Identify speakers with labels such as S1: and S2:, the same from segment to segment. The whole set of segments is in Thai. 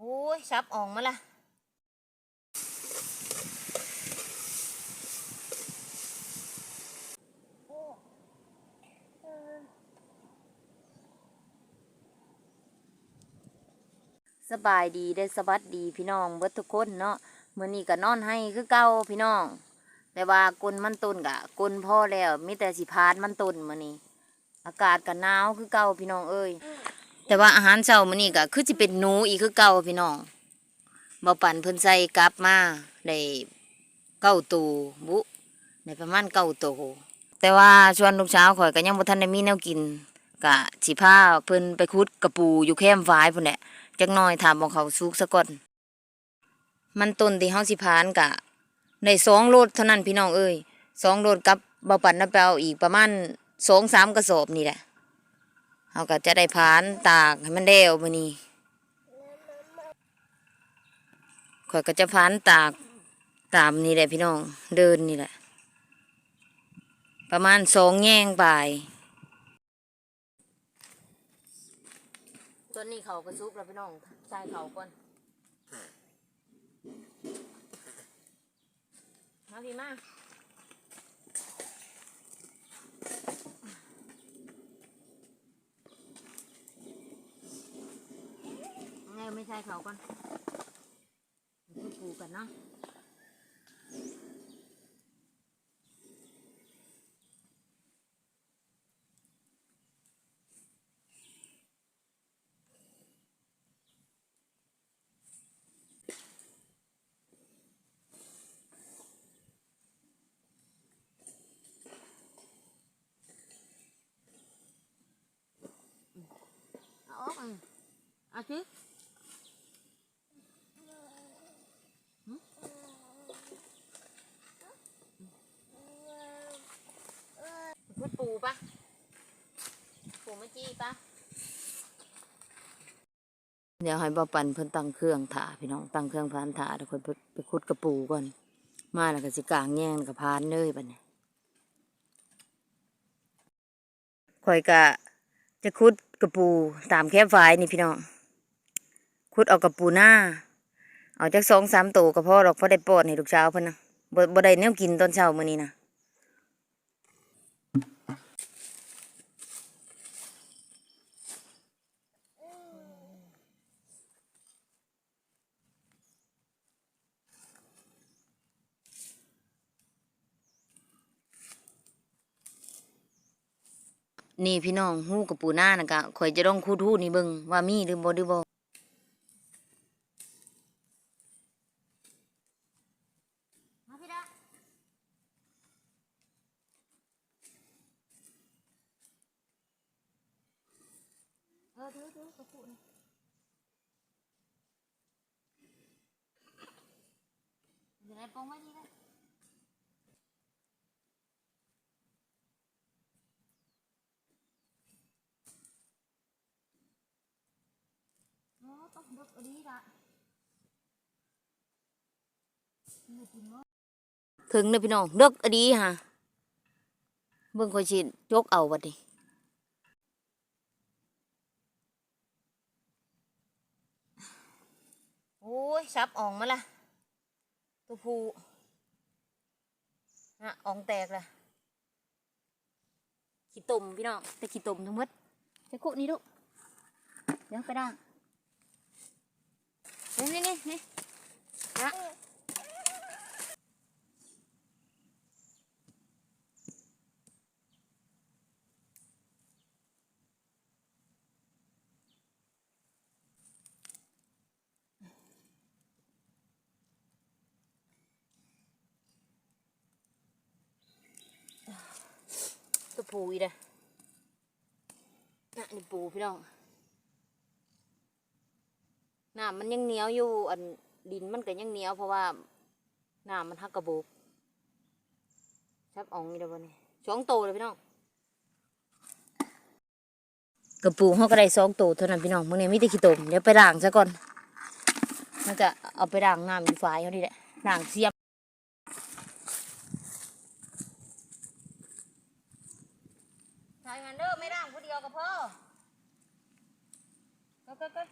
S1: โอ้ยซับออกมาละสบายดีได้สวัสดีพี่น้องเบิดทุกคนเนาะมื้อนี้ก็นอนให้คือเก่าพี่น้อง แต่ว่ากลนมันตุนกะกลนพ่อแล้วมีแต่สิพานมันตุนมื้อนี้ อากาศก็หนาวคือเก่าพี่น้องเอ้ย แต่ว่าอาหารเช้ามื้อนี้ก็คือสิเป็นหนูอีกคือเก่าพี่น้องบ่ปั่นเพิ่นใส่กลับมาได้เก้าตูบุได้ประมาณเก้าตูแต่ว่าชวนลูกสาข่อยก็ยังบ่ทันได้มีแนวกินก็สิพาเพิ่นไปขุดกระปูอยู่แคมป์ฝายพุ่นแหละจักหน่อยถามบอกเขาสุกซะก่อนมันต้นที่เฮาสิพานกะได้สองโลดเท่านั้นพี่น้องเอ้ยสองโลดกับเบาปั่นน้ำเปล่าอีกประมาณสองสามกระสอบนี่แหละ เฮาก็จะได้พานตากให้มันแล้วมือนี้ข่อยก็จะพานตากตามนี่แหละพี่น้อง เดินนี่แหละ ประมาณสองแง่งปลายต้นนี้เขากระซุบแล้วพี่น้องใส่เขาก่อนมาพี่มา ไงไม่ใช่เขาก่อนพูดปูกันเนาะเอาออกเออเอาสิหึพูดปูปะี้ปะเดี๋ยวให้บ่ปันเพิ่นตั้งเครื่องถาพี่น้องตั้งเครื่องพานถาเดี๋ยวคนไปขุดกระปูก่อน มาแล้วก็สิกลางแย่งกับพานเลยบัดนี้ข่อยกะจะขุดกระปูตามแคบไฟนี่พี่น้องขุดเอากระปูหน้า เอาจากสองสามตัวก็พอหรอกพอได้ปอดให้ลูกเช้าเพิ่นนะบ่บ่ได้แนวกินตอนเช้ามื้อนี้นะ นี่พี่น้องหู้กระปูหน้านะกะข่อยจะต้องขุดหู้นี่เบิ่งว่ามีหรือบ่หรือบ่มาพี่ดาเออถือถือกระปูนี่เดี๋ยวไหนปองไว้นี่ได้โอ้ ต้องดึกอันนี้ละถึงเลยพี่น้องเดึกอันนี้ฮะเบิ่งค่อยสิยกเอาบัดนี้โอ้ยซับออกมาละตัวผู้นะอองแตกละขี้ตุ่มพี่น้องแต่ขี้ตุ่มทั้งหมดจะคุนี่ลูกเดี๋ยวไปด่าง นี่นี่นี่นี่ะตัวผู้อีกเลยน่ะนี่ปูพี่น้อง น้ำมันยังเหนียวอยู่อันดินมันก็ยังเหนียวเพราะว่าน้ำมันหักกระบุกชับอ่องนี่เดี๋ยววันนี้สองโตเลยพี่น้องกระปูเขาก็ได้สองโตเท่านั้นพี่น้องมื่อนี้มีแต่ขี้ตมเดี๋ยวไปล่างซะก่อนมันจะเอาไปล่างน้ำอยู่ฝ่ายเขาดีแหละล่างเสียมใช่งันเด้อไม่ล้างผู้เดียวกับพ่อก็ก็ก็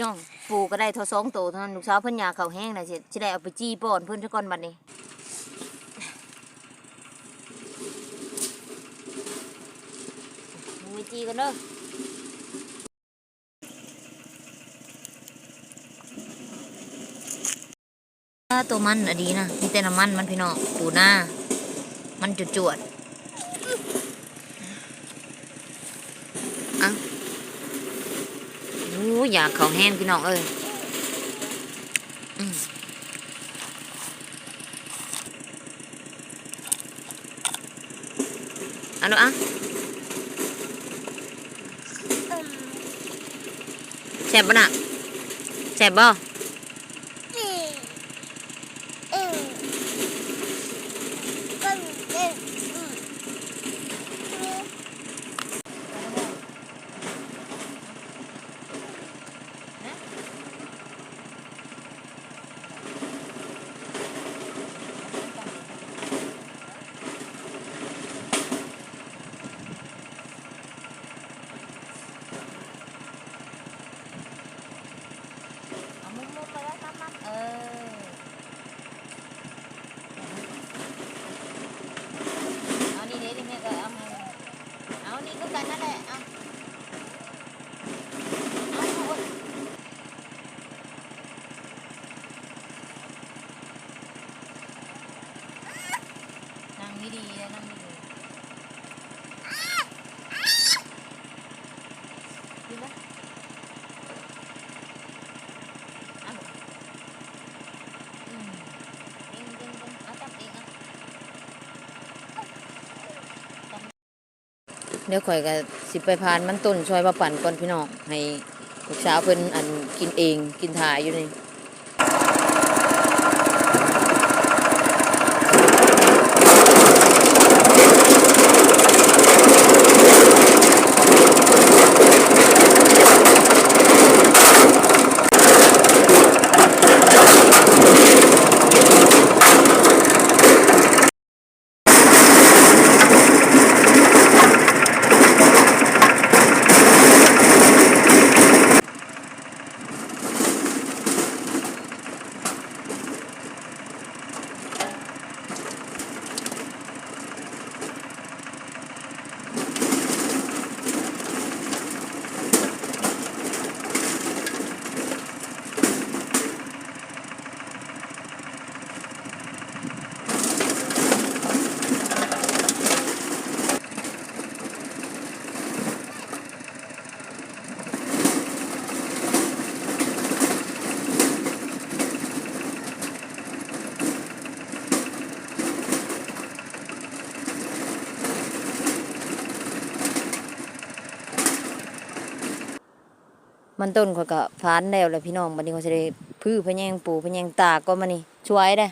S1: น้องปู ก็ได้เท่าสองโตเท่านั้นลูกสาวเพิ่นยาเขาแห้งนะสิสิได้เอาไปจี้ป้อนเพิ่นซะก่อนบัดนี้ไปจี้กันเด้ออ่าตัวมันอดีนะมีแต่น้ำมันมันพี่น้องปูหน้า มันจุดจวดอะโอ้อยากเขาแห้งพี่น้องเอ้ย อืมเอันนู้อะแสบบ่น่ะแสบบ่ เอามุมๆไปแล้วมัดๆเออ เอานี่เดี๋ยวแม่ก็เอามา เอานี่ก็กันนั่นแหละเอาเอาโอ้ยนั่งไม่ดีเลยนั่งไม่ดีดีไหมเอาอืมเด้งเด้งเด้งเอาจับเองเอา เดี๋ยวข่อยก็สิไปพานมันต้นช่วยมาปั่นก่อนพี่น้องให้ลูกสาวเพิ่นอันกินเองกินถ่ายอยู่นี่ มันต้นข่อยก็ฟานแล้วแหละพี่น้องบัดนี้ข่อยสิได้พื้อพะแยงปูพะแยงตากก็มานี่ช่วยได้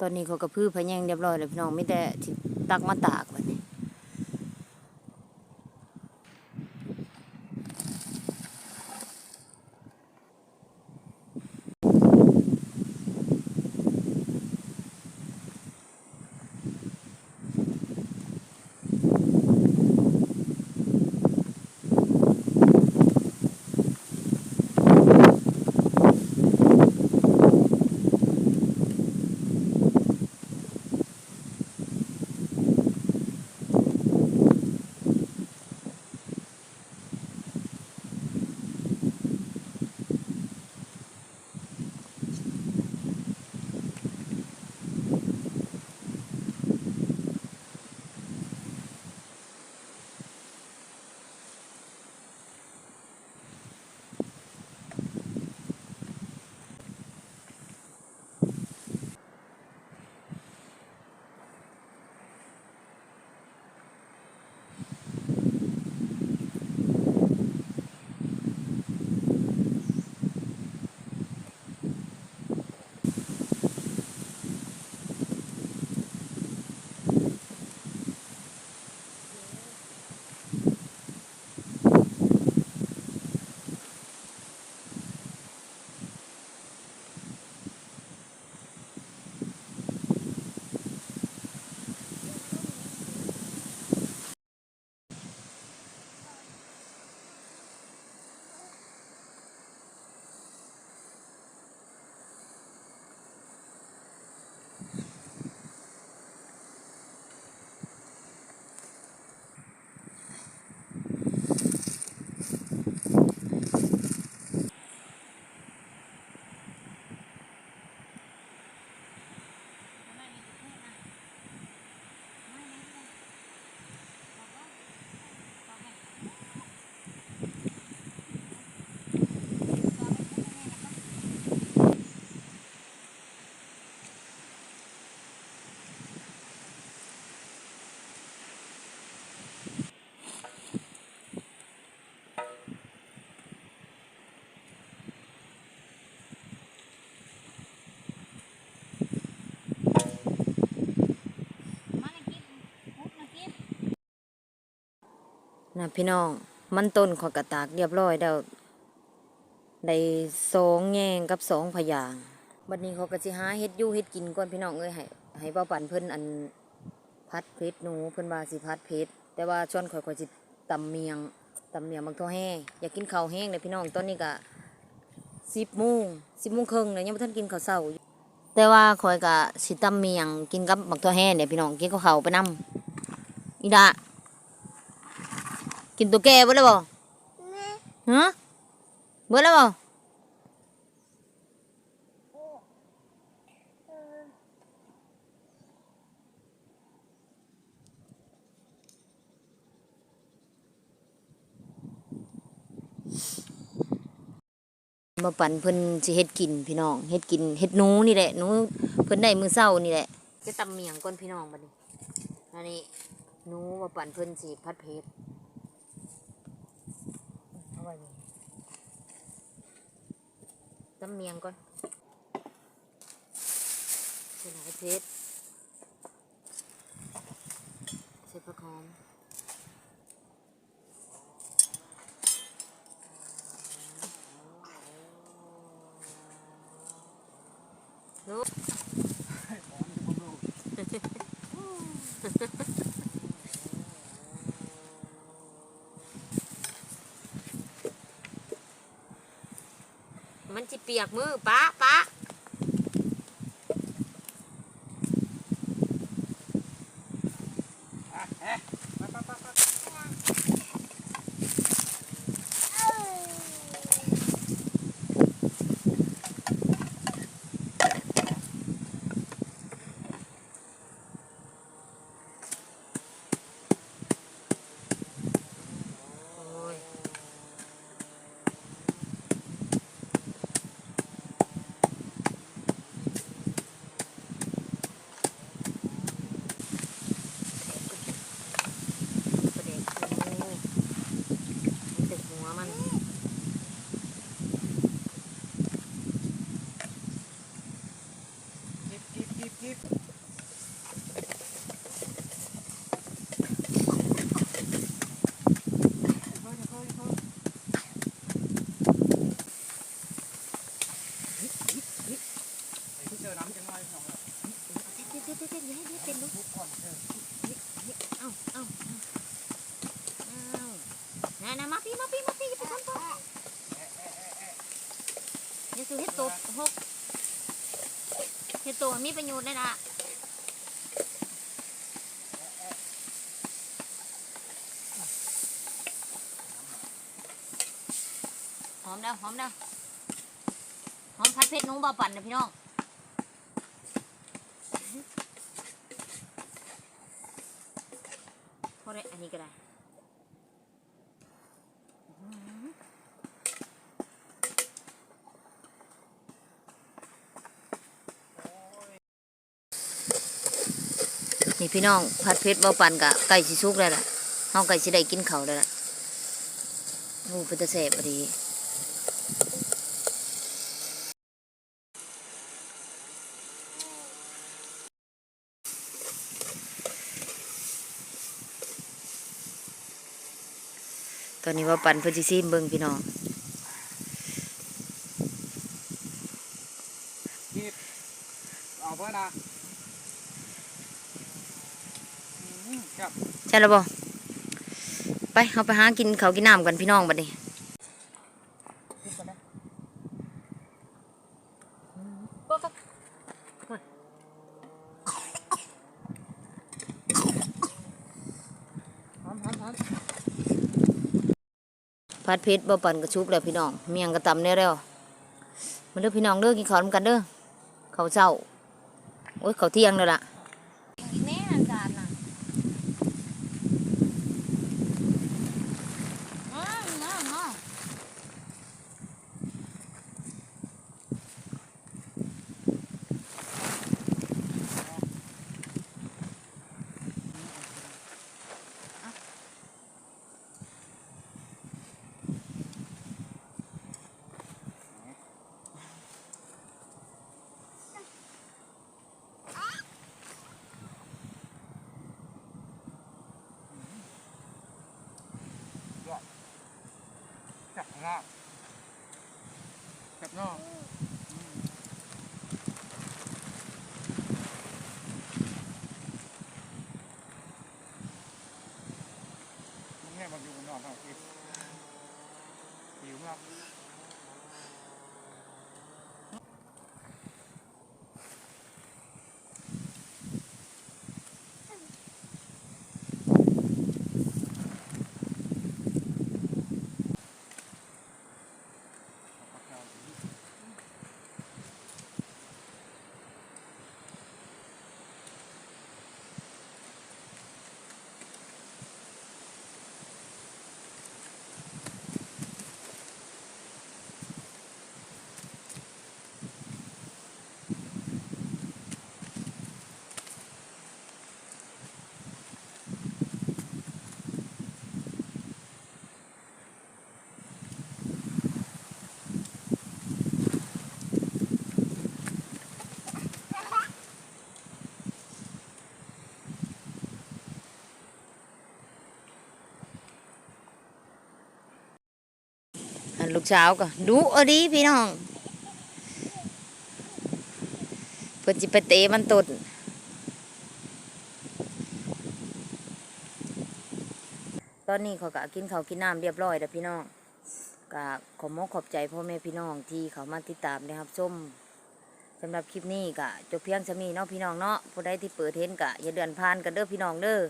S1: ตอนนี้เขาก็พื้อพะแยงเรียบร้อยแล้วพี่น้องไม่แต่ตักมาตาก นะพี่น้อง มันต้นขอยกระตากเรียบร้อยแล้วได้สองแยงกับสองพยางบัดนี้เขาก็สิหาเฮ็ดยู่เฮ็ดกินก่อนพี่น้องเอ้ยให้ให้เบาปั่นเพิ่นอันพัดเพชรหนูเพิ่นว่าสิพัดเพชรแต่ว่าชวนข่อยข่อยสิตำเมียงตำเมียงบางทั่วแห้อยากกินข้าวแห้งเลยพี่น้องตอนนี้ก็สิบโมงสิบโมงครึ่งเลยยังบ่ทันกินข้าวเช้าแต่ว่าข่อยก็สิตำเมียงกินกับบักทั่วแห้เนี่ยพี่น้องกินกับข้าวไปนํอีดา กินตัวแก่บ่แล้วบ่ฮะบ่แล้วบ่มาปั่นเพิ่นสิเฮ็ดกินพี่น้องเฮ็ดกินเฮ็ดหนูนี่แหละหนูเพิ่นได้มื้อเช้านี่แหละจะตำเมียงก่อนพี่น้องบัดนี้อันนี้หนูมาปั่นเพิ่นสิพัดเพชรเอา ไว้นี่ตำเมียงก่อนใส่หลายเพชรใส่ผักหอมลูกมันจิ เปียกมือป้าป้าโอ้ยประเด็กโอ้มันตึกหัวมัน
S2: จิบจิบจิบจิบ เจอน้ำจังเลยสองแบบ
S1: เด็ดเด็ดเด็ดเด็ดอย่าให้เด็ดเป็นลูก
S2: ทุกคนเออ
S1: เอ้าเอ้าเอ้าน่ะน่ะมาพี่มาพี่มาพี่อย่าไปทำตัวอย่าสูเฮ็ดตัวหกเฮ็ดตัว มีประโยชน์เลยนะหอมเด้อหอมเด้อหอมผัดเผ็ดหนูบ่ปั่นนะพี่น้องพอได้อันนี้ก็ได้ นี่พี่น้องผัดเผ็ดบ่ปันกะไก่สิสุกแล้ล่ะเฮาไก่สิได้กินเขาวแล้ล่ะโอ้เป็นตาแซ่บพอดีตอนนี้ว่าปันเพิ่นสิซีมเบิ่งพี่น้อง
S2: จิบเอาเพื่อนนะอืมครับ
S1: ใช่แล้วบ่ไปเฮาไปหากินเขากินน้ำกันพี่น้องบัดนี้
S2: จิบก่อนนะ
S1: หอมหอมหอมผัดเผ็ดบ่ปันกระชุบแล้วพี่น้อง เมียงกระตำได้แล้วมาเด้อพี่น้องเด้อกินข้าวนกันเด้อเขาเช้าโอ้ยเขาเที่ยงแล้วล่ะ ลูกสาวก็ดูอดีพี่น้องเพิ่นสิไปเตะมันตดตอนนี้เขาก็กินข้าวกินน้ำเรียบร้อยแล้วพี่น้องก็ขอมกขอบใจพ่อแม่พี่น้องที่เขามาติดตามนะครับชมสำหรับคลิปนี้ก็จบเพียงสมีเนาะพี่น้องเนาะผู้ใดที่เปิดเห็นก็อย่าเดือนผ่านกันเด้อพี่น้องเด้อ